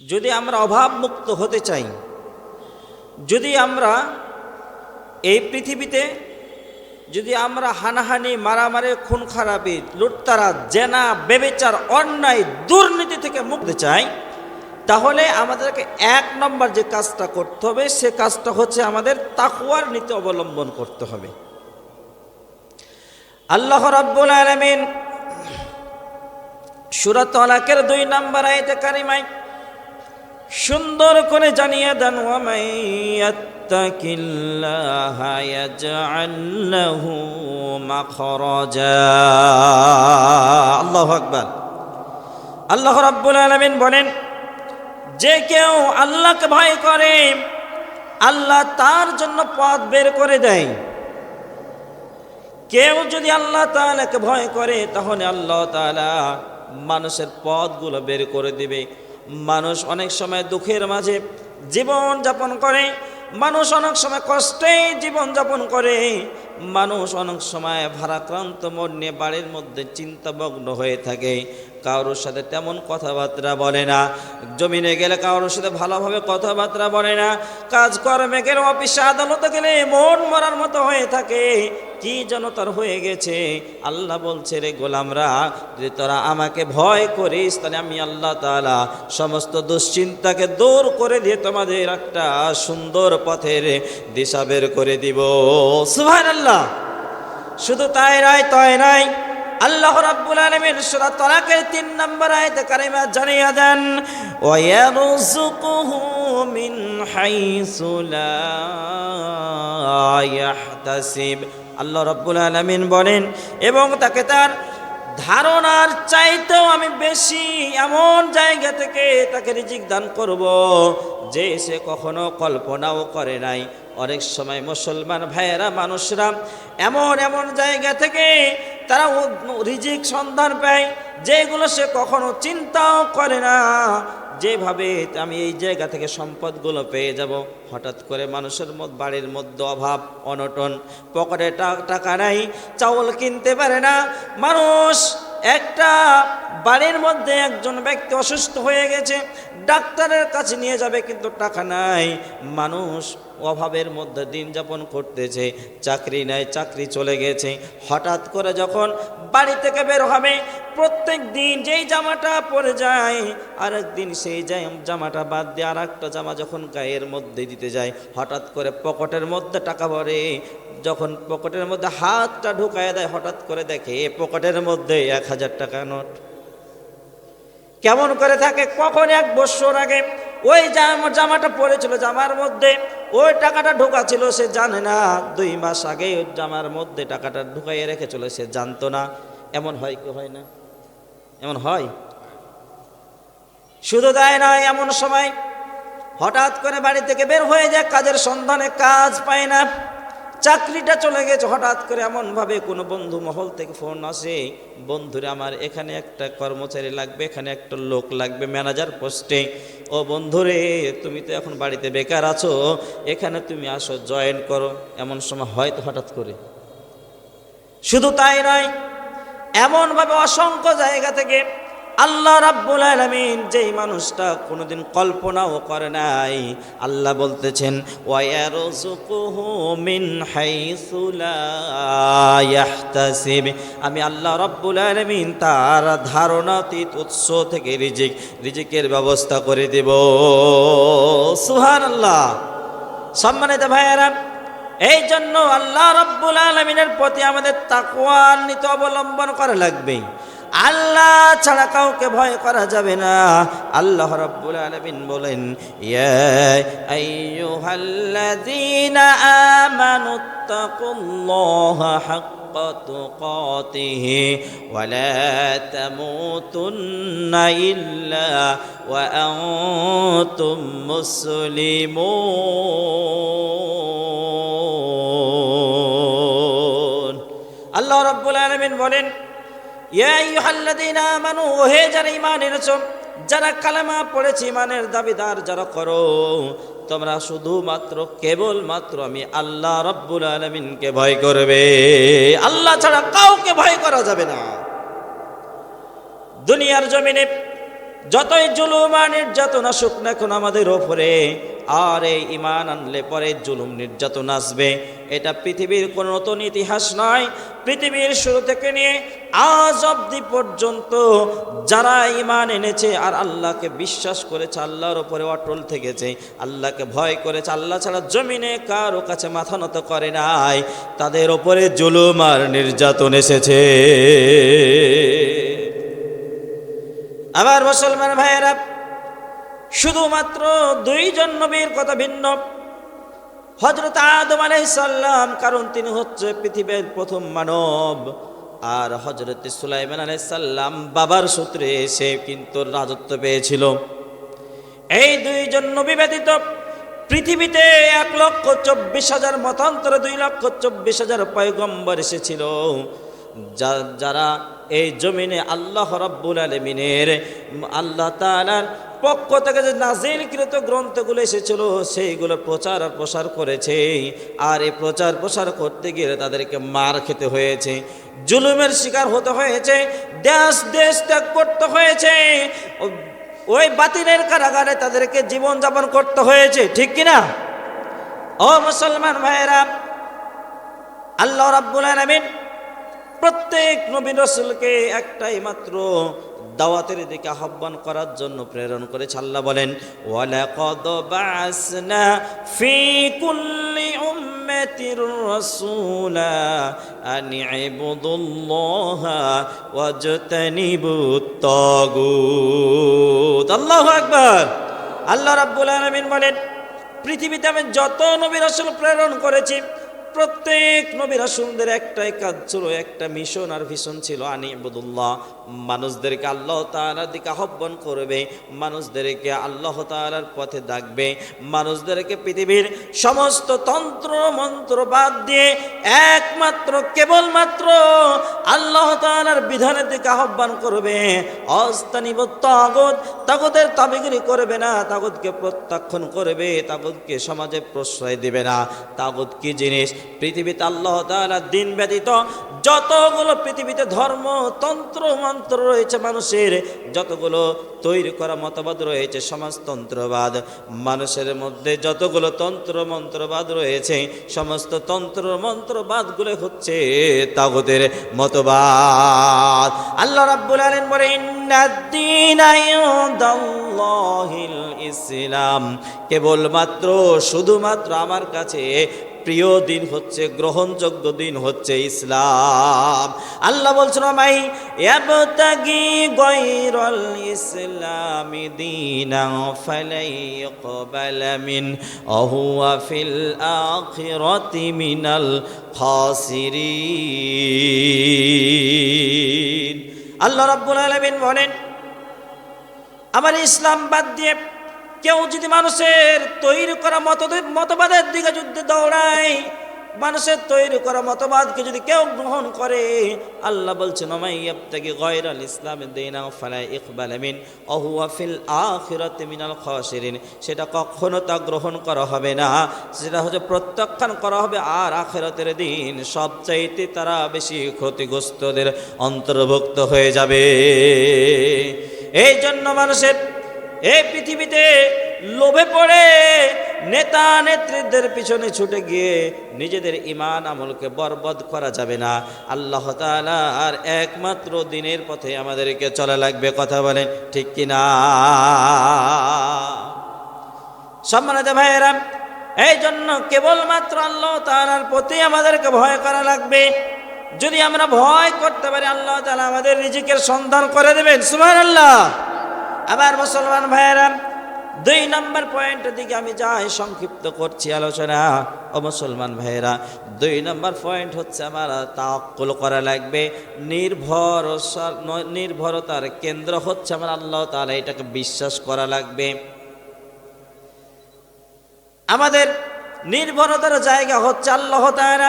যদি আমরা অভাবমুক্ত হতে চাই, যদি আমরা এই পৃথিবীতে, যদি আমরা হানাহানি, মারামারি, খুন খারাপি লুটতারা জেনা, বেবেচার, অন্যায়, দুর্নীতি থেকে মুক্ত চাই, তাহলে আমাদেরকে এক নম্বর যে কাজটা করতে হবে, সে কাজটা হচ্ছে আমাদের তাকুয়ার নীতি অবলম্বন করতে হবে। আল্লাহ রাব্বুল আলামিন সূরা তালাকের দুই নম্বর আয়াতে কারিমায় সুন্দর করে জানিয়ে দেন আল্লাহু আকবার। আল্লাহ রাব্বুল আলামিন বলেন, যে কেউ আল্লাহকে ভয় করে, আল্লাহ তার জন্য পথ বের করে দেয়। কেউ যদি আল্লাহ তাআলাকে ভয় করে, তাহলে আল্লাহ তাআলা মানুষের পথগুলো বের করে দিবে। মানুষ অনেক সময় দুঃখের মাঝে জীবন যাপন করে, মানুষ অনেক সময় কষ্টে জীবন যাপন করে, মানুষ অনেক সময় ভারাক্রান্ত মন নিয়ে বাড়ির মধ্যে চিন্তামগ্ন হয়ে থাকে। কারোর সাথে তেমন কথাবার্তা বলে না। জমিনে গেলে কারোর সাথে ভালোভাবে কথাবার্তা বলে না। কাজকর্মে গেলে অফিসে আদালতে গেলে মন মরার মতো হয়ে থাকে। কি যেন তার হয়ে গেছে। আল্লাহ বলছে, রে গোলামরা যে তোরা আমাকে ভয় করিস, তাহলে আমি আল্লাহ তাআলা সমস্ত দুশ্চিন্তাকে দূর করে দিয়ে তোমাদের একটা সুন্দর পথের দিশা বের করে দিব। সুভান আল্লাহ শুধু তাই নয়, তয় নাই আল্লাহ রাব্বুল আলামিন সূরা তালাকের 3 নম্বর আয়াতে কারিমা জানিয়ে দেন ওয়া ইয়ারযুকুহু মিন হাইসু লা ইয়াহতাসিব। আল্লাহ রাব্বুল আলামিন বলেন, এবং তাকে তার ধারণার চাইতেও আমি বেশি এমন জায়গা থেকে তাকে রিজিক দান করব যে সে কখনো কল্পনাও করে নাই। অনেক সময় মুসলমান ভাইয়েরা, মানুষরা এমন এমন জায়গা থেকে তারা রিজিক সন্ধান পায়, যেগুলো সে কখনো চিন্তাও করে না। যেভাবে আমি এই জায়গা থেকে সম্পদগুলো পেয়ে যাব, হঠাৎ করে মানুষের বাড়ির মধ্যে অভাব, অনটন, পকেটে টাকা নাই, চাউল কিনতে পারে না। মানুষ একটা বাড়ির মধ্যে একজন ব্যক্তি অসুস্থ হয়ে গেছে, ডাক্তারের কাছে নিয়ে যাবে, কিন্তু টাকা নাই। মানুষ অভাবের মধ্যে দিন যাপন করতেছে, চাকরি নাই, চাকরি চলে গেছে। হঠাৎ করে যখন বাড়ি থেকে বের হবে, প্রত্যেক দিন যেই জামাটা পরে যায় আরেক দিন সেই জাম- জামাটা বাদ দিয়ে আর একটা জামা যখন গায়ের মধ্যে দিতে যায়, হঠাৎ করে পকেটের মধ্যে টাকা ভরে, যখন পকেটের মধ্যে হাতটা ঢুকায় দেয়, হঠাৎ করে দেখে পকেটের মধ্যে এক হাজার টাকা নোট। কেমন করে থাকে? কখন এক বছর আগে ওই জামাটা পরেছিল জামার মধ্যে, ওই টাকাটা ঢোকা ছিল সে জানে না, দুই মাস আগে ওই জামার মধ্যে টাকাটা ঢুকাইয়ে রেখেছিল, সে জানতো না। এমন হয় কি হয় না? এমন হয়? শুধু দেয় না এমন সময় হঠাৎ করে বাড়ি থেকে বের হয়ে যায়, কাজের সন্ধানে কাজ পায় না। চাকরিটা চলে গেছে, হঠাৎ করে এমনভাবে কোনো বন্ধু মহল থেকে ফোন আসে, বন্ধুরে, আমার এখানে একটা কর্মচারী লাগবে, এখানে একটা লোক লাগবে ম্যানেজার পোস্টে ও বন্ধুরে, তুমি তো এখন বাড়িতে বেকার আছো, এখানে তুমি আসো জয়েন করো। এমন সময় হয়তো হঠাৎ করে। শুধু তাই নয়, এমনভাবে অসংখ্য জায়গা থেকে আল্লাহ রাব্বুল আলামিন যেই মানুষটা কোনোদিন কল্পনাও করে নাই, আল্লাহ বলতেছেন মিন হাইসু লা ইয়াহতাসিব। আমি আল্লাহ রাব্বুল আলামিন তার ধারণাতীত উৎস থেকে রিজিক, রিজিকের ব্যবস্থা করে দেব। সুবহানাল্লাহ। সম্মানিত ভাইয়েরা এই জন্য আল্লাহ রব্বুল আলমিনের প্রতি আমাদের তাকুয়ার নীতি অবলম্বন করা লাগবে আল্লাহ ছাড়া কাউকে ভয় করা যাবে না আল্লাহ রব্বুল আলমিন বলেন ইয়া আইয়ুহাল্লাযীনা আমানুত্তাকুল্লাহা হাক্কা تقاته ولا تموتن إلا وأنتم مسلمون আল্লাহ রাব্বুল আলামিন বলেন যারা ঈমান এনেছো, যারা কালেমা পড়েছে ঈমানের দাবিদার যারা করো, তোমরা শুধুমাত্র কেবল মাত্র আমি আল্লাহ রব্বুল আলমিনকে ভয় করবে। আল্লাহ ছাড়া কাউকে ভয় করা যাবে না। দুনিয়ার জমিনে যতই জুলুম আর নির্যাতন আসুক না এখন আমাদের ওপরে আর এই ইমান আনলে পরে জুলুম নির্যাতন আসবে। এটা পৃথিবীর কোনো নতুন ইতিহাস নয়। পৃথিবীর শুরু থেকে নিয়ে আজ অব্দি পর্যন্ত যারা ইমান এনেছে আর আল্লাহকে বিশ্বাস করেছে, আল্লাহর ওপরে অটল থেকেছে, আল্লাহকে ভয় করেছে, আল্লাহ ছাড়া জমিনে কারও কাছে মাথা নত করে নাই, তাদের ওপরে জুলুম আর নির্যাতন এসেছে। আবার মুসলমান ভাইয়েরা শুধুমাত্র দুইজন নবীর কথা ভিন্ন। হজরত আদম আলাইসাল্লাম কারণ তিনি হচ্ছে পৃথিবীর প্রথম মানব। আর হজরত সুলাইমান আলাইসাল্লাম বাবার সূত্রে এসে কিন্তু রাজত্ব পেয়েছিল। এই দুইজন নবী ব্যতীত পৃথিবীতে এক লক্ষ চব্বিশ হাজার মতান্তরে দুই লক্ষ চব্বিশ হাজার পয়গম্বর এসেছিল। যারা এই জমিনে আল্লাহ রব্বুল আলমিনের আল্লাহ তালার পক্ষ থেকে যে নাজিলকৃত গ্রন্থগুলো এসেছিল, সেইগুলো প্রচার আর প্রসার করেছে। আর এই প্রচার প্রসার করতে গিয়ে তাদেরকে মার খেতে হয়েছে। জুলুমের শিকার হতে হয়েছে। দেশ দেশ ত্যাগ করতে হয়েছে। ওই বাতিলের কারাগারে তাদেরকে জীবন যাপন করতে হয়েছে। ঠিক কিনা ও মুসলমান ভাইয়েরা, আল্লাহ রাব্বুল আলামিন প্রত্যেক নবী রসুলকে একটাই মাত্র দাওয়াতের দিকে আহ্বান করার জন্য প্রেরণ করে আল্লাহ বলেন, ওয়ালাকাদ বাসনা ফি কুল্লি উম্মাতির রাসূলা আন ইবুদুল্লাহা ওয়াজতানিবুত তাগুত আল্লাহু আকবার। আল্লাহ রাব্বুল আলামিন বলেন, পৃথিবীতে আমি যত নবী রাসূল প্রেরণ করেছি প্রত্যেক নবী রাসূলদের একটাই কাজ ছিল একটা মিশন আর ভিশন ছিল আনি ইবুদুল্লাহ মানুষদেরকে আল্লাহ তাআলার দিকে আহ্বান করবে, মানুষদেরকে আল্লাহ তাআলার পথে ডাকবে, মানুষদেরকে পৃথিবীর সমস্ত তন্ত্র মন্ত্র বাদ দিয়ে একমাত্র, কেবলমাত্র আল্লাহ তাআলার বিধানের দিকে আহ্বান করবে। অস্তানিব তাগত তাগতের তাবিগিরি করবে না, তাগতকে প্রত্যাখ্যান করবে, তাগতকে সমাজে প্রশ্রয় দিবে না। তাগত কি জিনিস? পৃথিবীতে আল্লাহ তাআলা দিন ব্যতীত যতগুলো পৃথিবীতে ধর্ম, তন্ত্র মন্ত্র রয়েছে মানুষের, যতগুলো তৈরি করা মতবাদ রয়েছে, সমাজতন্ত্রবাদ। মানুষের মধ্যে যতগুলো তন্ত্র মন্ত্রবাদ রয়েছে, সমস্ত তন্ত্র মন্ত্রবাদগুলো হচ্ছে তাগতের মতবাদ। আল্লাহ রাব্বুল আলামিন বলে ইসলাম। কেবলমাত্র, শুধুমাত্র আমার কাছে প্রিয় দিন হচ্ছে, গ্রহণযোগ্য দিন হচ্ছে ইসলাম। আল্লাহ বলছিল মাই ইয়াবতাগি গায়রাল ইসলামি দীনা ফালাই ইকবালা মিন আহুয়া ফিল আখিরাতি মিনাল খাসিরিন। আল্লাহ রাব্বুল আলামিন বলেন, আমার ইসলাম বাদ দিয়ে কেউ যদি মানুষের তৈরি করা মত মতবাদের দিকে যুদ্ধে দৌড়ায়, মানুষের তৈরি করা মতবাদকে যদি কেউ গ্রহণ করে, আল্লাহ বলছেন ফালা মিন মিনাল সেটা কখনো তা গ্রহণ করা হবে না। সেটা হচ্ছে প্রত্যাখ্যান করা হবে আর আখিরাতের দিন সবচাইতে তারা বেশি ক্ষতিগ্রস্তদের অন্তর্ভুক্ত হয়ে যাবে। এই জন্য মানুষের এই পৃথিবীতে লোভে পড়ে, নেতা নেত্রীদের পিছনে ছুটে গিয়ে নিজেদের ইমান আমলকে বরবাদ করা যাবে না। আল্লাহ তাআলা আর একমাত্র দিনের পথে আমাদেরকে চলা লাগবে, কথা বলেন ঠিক কিনা? সম্মানিত ভাইয়েরা এই জন্য কেবলমাত্র আল্লাহ তাআলার প্রতি আমাদেরকে ভয় করা লাগবে। যদি আমরা ভয় করতে পারি, আল্লাহ তাআলা আমাদের রিজিকের সন্ধান করে দেবেন। সুবহানাল্লাহ। আবার মুসলমান ভাইয়েরা, দুই নম্বর পয়েন্টের দিকে আমি যাই, সংক্ষিপ্ত করছি আলোচনা। ও মুসলমান ভাইয়েরা, দুই নম্বর পয়েন্ট হচ্ছে আমার তাক্কুল করা লাগবে। নির্ভর নির্ভরতার কেন্দ্র হচ্ছে আমার আল্লাহ তাআলা, এটাকে বিশ্বাস করা লাগবে। আমাদের নির্ভরতার জায়গা হচ্ছে আল্লাহ তাআলা।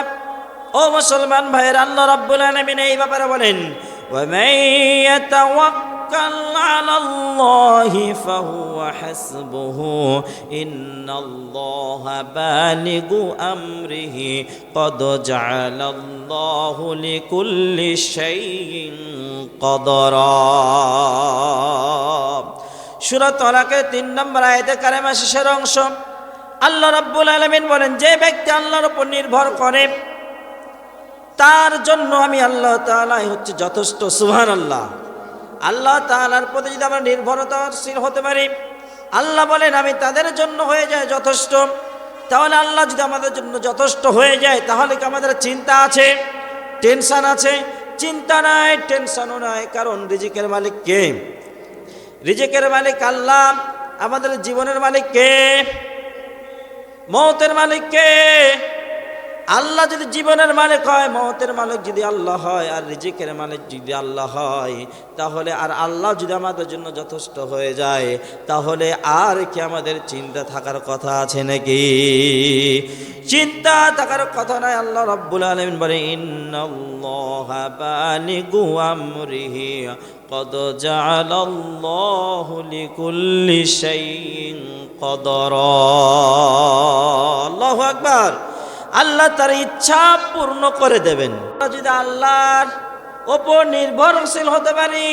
ও মুসলমান ভাইয়ের, আল্লাহ রাব্বুল আলামিন এই ব্যাপারে বলেন ومن يتوكل على الله فهو حسبه إن الله بالغ أمره قد جعل الله لكل شيء قدرا সুরত তলাকের তিন নম্বর আয়তে কারেমা শেষের অংশ আল্লাহ রাব্বুল আলমিন বলেন যে ব্যক্তি আল্লাহর উপর নির্ভর করে তার জন্য আমি আল্লাহ তালাই হচ্ছে যথেষ্ট সুহান আল্লাহ আল্লাহ তালার প্রতি যদি আমরা নির্ভরতাশীল হতে পারি, আল্লাহ বলেন, আমি তাদের জন্য হয়ে যায় যথেষ্ট। তাহলে আল্লাহ যদি আমাদের জন্য যথেষ্ট হয়ে যায়, তাহলে কি আমাদের চিন্তা আছে? টেনশন আছে? চিন্তা নাই, টেনশনও নাই। কারণ রিজিকের মালিক কে? রিজিকের মালিক আল্লাহ। আমাদের জীবনের মালিক কে? মৌতের মালিক কে? আল্লাহ যদি জীবনের মালিক হয় মহতের মালিক যদি আল্লাহ হয়, আর রিজিকের মালিক যদি আল্লাহ হয়, তাহলে আর আল্লাহ যদি আমাদের জন্য যথেষ্ট হয়ে যায়, তাহলে আর কি আমাদের চিন্তা থাকার কথা আছে নাকি? চিন্তা থাকার কথা নয় আল্লাহ রব্বুল আলমিন বলে, ইন্নল্লাহি কদ জালাল্লাহু লিকুল্লি আল্লাহ তার ইচ্ছা পূর্ণ করে দেবেন। যদি আল্লাহর ওপর নির্ভরশীল হতে পারি,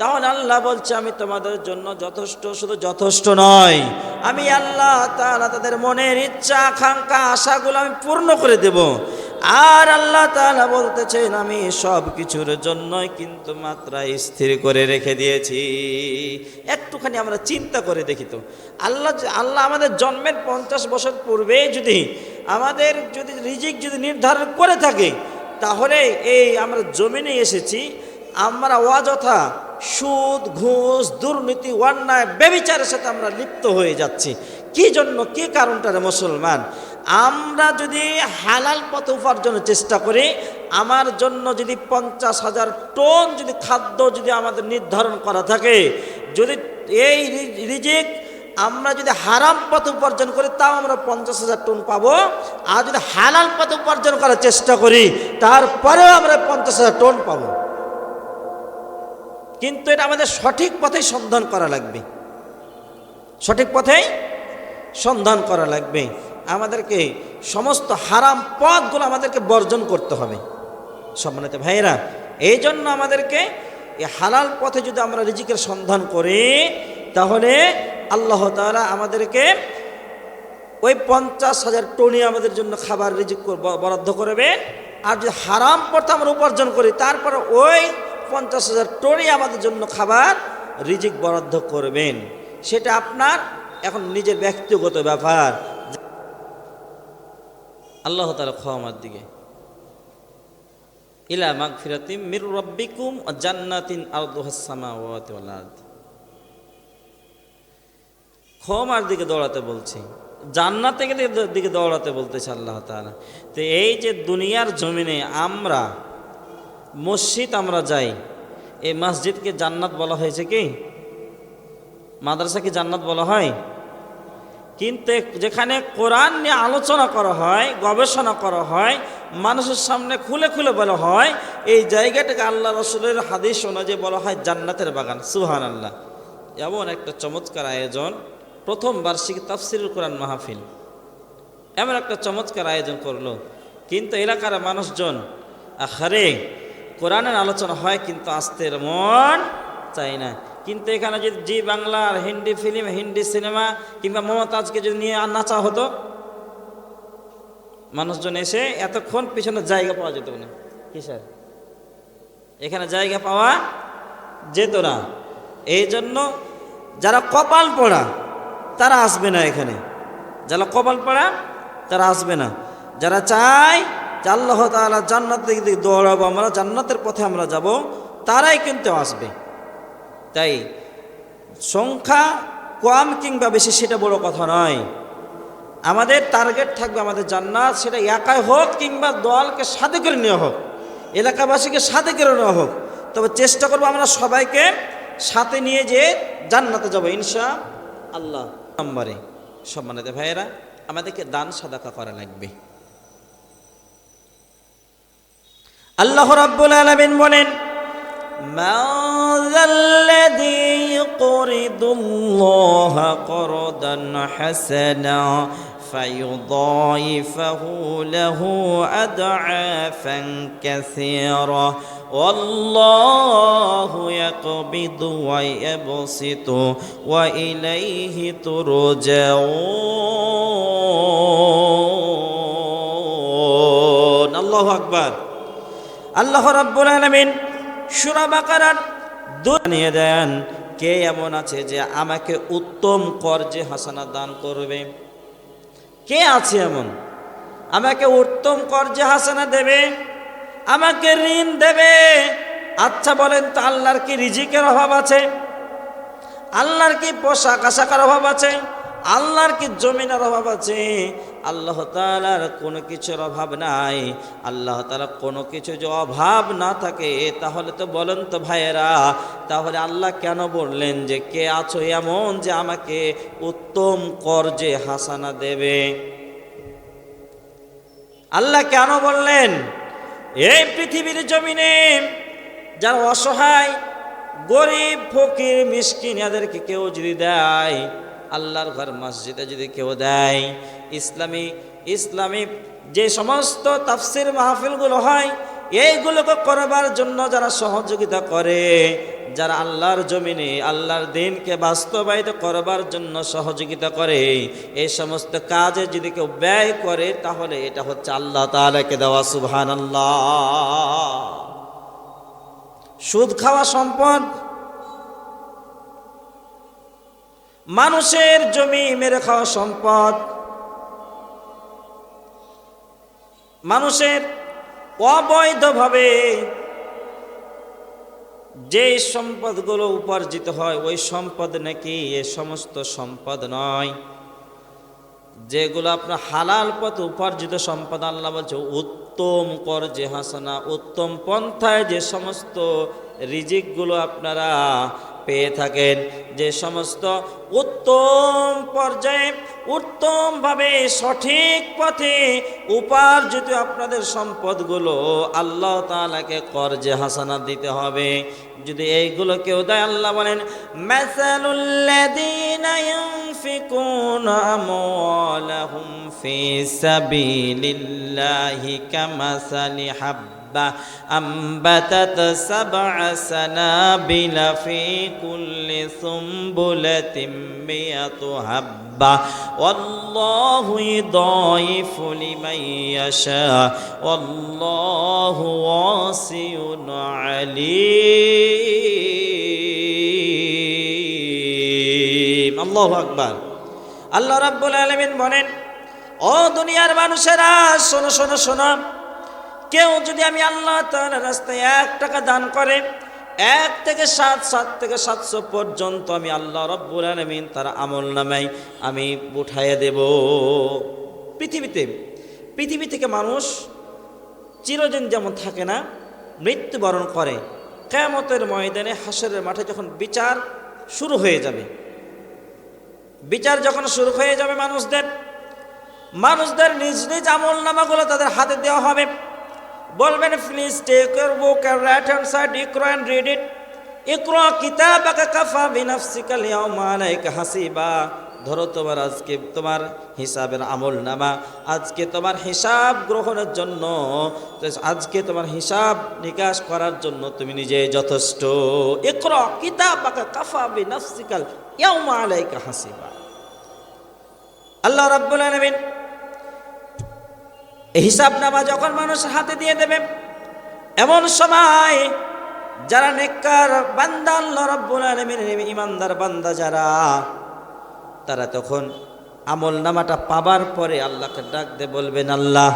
তাহলে আল্লাহ বলছে, আমি তোমাদের জন্য যথেষ্ট, শুধু যথেষ্ট নয়। আমি আল্লাহ তাহলে তাদের মনের ইচ্ছা, আকাঙ্ক্ষা, আশাগুলো আমি পূর্ণ করে দেব। আর আল্লাহ তাআলা বলতেছেন, আমি সব কিছুর জন্যই কিন্তু মাত্রা স্থির করে রেখে দিয়েছি। একটুখানি আমরা চিন্তা করে দেখি তো। আল্লাহ আল্লাহ আমাদের জন্মের পঞ্চাশ বছর পূর্বে যদি আমাদের যদি রিজিক যদি নির্ধারণ করে থাকে, তাহলে এই আমরা জমিনে এসেছি, আমরা অযথা সুদ, ঘুষ, দুর্নীতি, অন্যায় বেবিচারের সাথে আমরা লিপ্ত হয়ে যাচ্ছি। কি জন্য? কি কারণটা মুসলমান? আমরা যদি হালাল পথ উপার্জনের চেষ্টা করি, আমার জন্য যদি পঞ্চাশ হাজার টন যদি খাদ্য যদি আমাদের নির্ধারণ করা থাকে, যদি এই রিজিক আমরা যদি হারাম পথ উপার্জন করি, তাও আমরা পঞ্চাশ হাজার টন পাবো। আর যদি হালাল পথ উপার্জন করার চেষ্টা করি, তারপরেও আমরা পঞ্চাশ হাজার টন পাবো। কিন্তু এটা আমাদের সঠিক পথেই সন্ধান করা লাগবে। সঠিক পথেই সন্ধান করা লাগবে। আমাদেরকে সমস্ত হারাম পথগুলো আমাদেরকে বর্জন করতে হবে। সম্মানিত ভাইয়েরা এই জন্য আমাদেরকে এই হালাল পথে যদি আমরা রিজিকের সন্ধান করি, তাহলে আল্লাহ তাআলা আমাদেরকে ওই পঞ্চাশ হাজার টনি আমাদের জন্য খাবার রিজিক বরাদ্দ করবে। আর যদি হারাম পথে আমরা উপার্জন করি, তারপরে ওই পঞ্চাশ হাজার টনি আমাদের জন্য খাবার রিজিক বরাদ্দ করবেন। সেটা আপনার এখন নিজের ব্যক্তিগত ব্যাপার। আল্লাহ তালা ক্ষমার দিকে। ইলা মাগ ফিরাতিম মির রব্বিকুম জান্নাতিন আরদুহাসামা ওয়াত ক্ষমার দিকে দৌড়াতে বলছি। জান্নাত থেকে দিকে- দৌড়াতে বলতেছে আল্লাহ তাআলা। তো এই যে দুনিয়ার জমিনে আমরা, মসজিদ আমরা যাই, এই মসজিদকে জান্নাত বলা হয়েছে কি? মাদ্রাসা মাদ্রাসাকে জান্নাত বলা হয়? কিন্তু যেখানে কোরআন নিয়ে আলোচনা করা হয়, গবেষণা করা হয়, মানুষের সামনে খুলে খুলে বলা হয়, এই জায়গাটাকে আল্লাহ রসুলের হাদিস অনুযায়ী বলা হয় জান্নাতের বাগান। সুহান আল্লাহ এমন একটা চমৎকার আয়োজন, প্রথম বার্ষিক তাফসিরুল কোরআন মাহফিল। এমন একটা চমৎকার আয়োজন করল। কিন্তু এলাকার মানুষজন আখারে কোরআনের আলোচনা হয় কিন্তু আসতে মন চাই না। কিন্তু এখানে যদি জি বাংলার হিন্দি ফিল্ম, হিন্দি সিনেমা কিংবা মমতাজকে যদি নিয়ে আর নাচা হতো, মানুষজন এসে এতক্ষণ পিছনে জায়গা পাওয়া যেত না। কি স্যার? এখানে জায়গা পাওয়া যেত না। এই জন্য যারা কপাল পড়া, তারা আসবে না এখানে। যারা কপাল পড়া, তারা আসবে না। যারা চায় যে আল্লাহ তাআলা জান্নাতের দিকে দৌড়াবো, আমরা জান্নাতের পথে আমরা যাব, তারাই কিন্তু আসবে। তাই সংখ্যা কম কিংবা বেশি সেটা বড় কথা নয়। আমাদের টার্গেট থাকবে আমাদের জান্নাত, সেটা একাই হোক কিংবা দলকে সাথে করে নেওয়া হোক, এলাকাবাসীকে সাথে করে নেওয়া হোক। তবে চেষ্টা করব আমরা সবাইকে সাথে নিয়ে যে জান্নাতে যাব ইনশা আল্লাহ নম্বরে সম্মানিত ভাইয়েরা, আমাদেরকে দান সাদাকা করা লাগবে। আল্লাহ রাব্বুল আলামিন বলেন من ذا الذي يقرض الله قرضا حسنا فيضاعفه له أضعافا كثيرة والله يقبض ويبسط وإليه ترجعون. الله أكبر. الله رب العالمين. সূরা বাকারার দুনিয়ে দেন। কে এমন আছে যে আমাকে উত্তম কর্জে হাসানা দান করবে? কে আছে এমন? আমাকে উত্তম কর্জে হাসানা দেবে? আমাকে ঋণ দেবে? আচ্ছা বলেন তো, আল্লাহর কি রিজিকের অভাব আছে? আল্লাহর কি পোশাক আশাকার অভাব আছে? আল্লাহর কি জমিনের অভাব আছে? আল্লাহ তালার কোনো কিছুর অভাব নাই। আল্লাহ তালা কোনো কিছু যে অভাব না থাকে, তাহলে তো বলেন তো ভাইয়েরা, তাহলে আল্লাহ কেন বললেন যে কে আছো এমন যে আমাকে উত্তম কর্জে হাসানা দেবে? আল্লাহ কেন বললেন? এই পৃথিবীর জমিনে যারা অসহায়, গরিব, ফকির, মিসকিন, এদেরকে কেউ যদি দেয়, আল্লাহর ঘর মসজিদে যদি কেউ দেয় ইসলামী ইসলামী যে সমস্ত তাফসির মাহফিলগুলো হয়, এইগুলোকে করবার জন্য যারা সহযোগিতা করে, যারা আল্লাহর জমিনে, আল্লাহর দিনকে বাস্তবায়িত করবার জন্য সহযোগিতা করে, এই সমস্ত কাজে যদি কেউ ব্যয় করে, তাহলে এটা হচ্ছে আল্লাহ তালাকে দেওয়া সুবহান আল্লাহ সুদ খাওয়া সম্পদ। মানুষের জমি মেরে খাওয়া সম্পদ। মানুষের অবৈধভাবে যে সম্পদগুলো উপার্জিত হয়, ওই সম্পদ নাকি এ সমস্ত সম্পদ নয়। যেগুলো আপনার হালাল পথ উপার্জিত সম্পদ, আল্লাহ বলছে, উত্তম কর যে হাসানা, উত্তম পন্থায় যে সমস্ত রিজিকগুলো আপনারা পেয়ে থাকেন। যে সমস্ত উত্তম পর্যায়ে উত্তমভাবে সঠিক পথে উপার্জিত আপনাদের সম্পদগুলো আল্লাহ তাআলাকে কর্জে হাসানা দিতে হবে। যদি এইগুলো কেউ দেয়, আল্লাহ বলেন হাব্বা أنبتت سبع سنابل في كل سنبلة مئة حبة والله يضاعف لمن يشاء والله واسع عليم الله أكبر আল্লাহ রাব্বুল আলামিন বলেন ও দুনিয়ার মানুষেরা শোনো শোনো শোনো কেউ যদি আমি আল্লাহ তাআলার রাস্তায় এক টাকা দান করে, এক থেকে সাত সাত থেকে সাতশো পর্যন্ত আমি আল্লাহ রব্বুল আলমিন তার আমল নামাই আমি উঠাইয়ে দেব। পৃথিবীতে, পৃথিবী থেকে মানুষ চিরদিন যেমন থাকে না, মৃত্যুবরণ করে। কেমতের ময়দানে হাসরের মাঠে যখন বিচার শুরু হয়ে যাবে, বিচার যখন শুরু হয়ে যাবে মানুষদের মানুষদের নিজ নিজ আমল নামাগুলো তাদের হাতে দেওয়া হবে। বলবেন please take your book and right hand side Iqra and read it ইকরা কিতাবাকা কাফা বিনাফসিকা লিয়াউমা আলাইকা হাসিবা। ধরো তোমার আজকে তোমার হিসাবের আমল নামা আজকে তোমার হিসাব গ্রহণের জন্য আজকে তোমার হিসাব নিকাশ করার জন্য তুমি নিজে যথেষ্ট। ইকরা, কিতাবাকা কাফা বিনাফসিকা ইয়াউমা আলাইকা হাসিবা। আল্লাহ রাব্বুল আলামিন হিসাব নামা যখন মানুষ হাতে দিয়ে দেবে, এমন সময় যারা নেককার বান্দা ইমানদার বান্দা যারা, তারা তখন আমল নামাটা পাবার পরে আল্লাহকে ডাক দে বলবেন, আল্লাহ,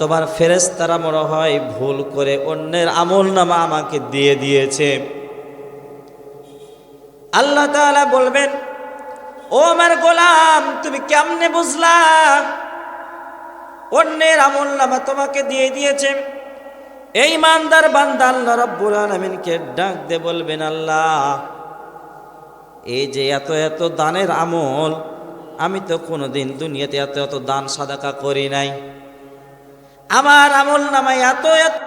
তোমার ফেরেস তারা মনে হয় ভুল করে অন্যের আমল নামা আমাকে দিয়ে দিয়েছে। আল্লাহ বলবেন, ও আমার গোলাম, তুমি কেমনে বুঝলা? অন্যের আমল নামা তোমাকে দিয়ে দিয়েছে। এই মানদার বান্দা আল্লাহ রব্বুল আলমিনকে ডাক দে বলবেন, আল্লাহ, এই যে এত এত দানের আমল, আমি তো কোনোদিন দুনিয়াতে এত এত দান সাদাকা করি নাই। আমার আমল নামায় এত এত